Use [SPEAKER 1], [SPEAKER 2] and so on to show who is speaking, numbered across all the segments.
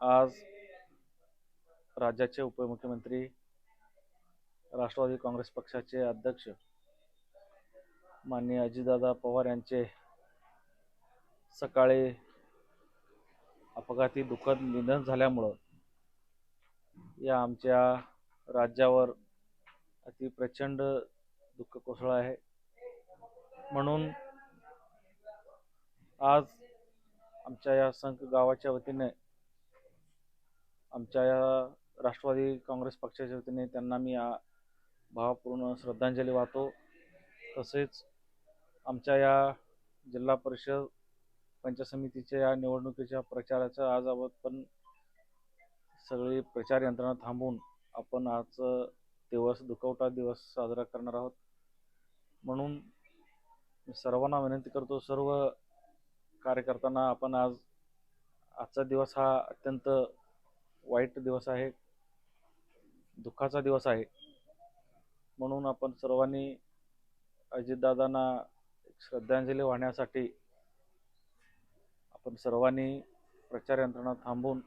[SPEAKER 1] आज राज्याचे उपमुख्यमंत्री राष्ट्रवादी काँग्रेस पक्षाचे अध्यक्ष माननीय अजितदादा पवार यांचे सकाळी अपघाती दुःखद निधन झाल्यामुळं या आमच्या राज्यावर अति प्रचंड दुःख कोसळं आहे. म्हणून आज आमच्या या संघ गावाच्या वतीने आमच्या या राष्ट्रवादी काँग्रेस पक्षाच्या वतीने त्यांना मी या भावपूर्ण श्रद्धांजली वाहतो. तसेच आमच्या या जिल्हा परिषद पंचायत समितीच्या या निवडणुकीच्या प्रचाराचा आज आपण सगळी प्रचार यंत्रणा थांबवून आपण आज दिवस दुखवटा दिवस साजरा करणार आहोत. म्हणून सर्वांना विनंती करतो सर्व कार्यकर्त्यांना आपण आज आजचा दिवस हा अत्यंत वाईट दिवस आहे दुःखाचा दिवस आहे. म्हणून आपण सर्वांनी अजितदादांना एक श्रद्धांजली वाहण्यासाठी आपण सर्वांनी प्रचार यंत्रणा थांबून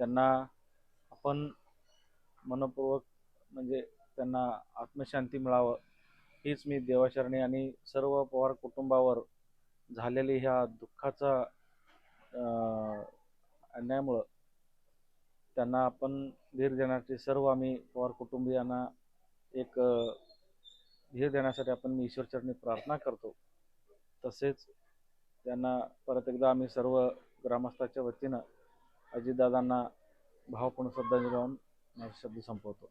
[SPEAKER 1] त्यांना आपण मनपूर्वक म्हणजे त्यांना आत्मशांती मिळावं हीच मी देवाशरणी आणि सर्व पवार कुटुंबावर झालेली ह्या दुःखाचा अन्यायामुळं त्यांना आपण धीर देण्यासाठी सर्व आम्ही पवार कुटुंबियांना एक धीर देण्यासाठी आपण मी ईश्वरचरणी प्रार्थना करतो. तसेच त्यांना परत एकदा आम्ही सर्व ग्रामस्थाच्या वतीनं अजितदादांना भावपूर्ण श्रद्धांजली वाहून माझे शब्द संपवतो.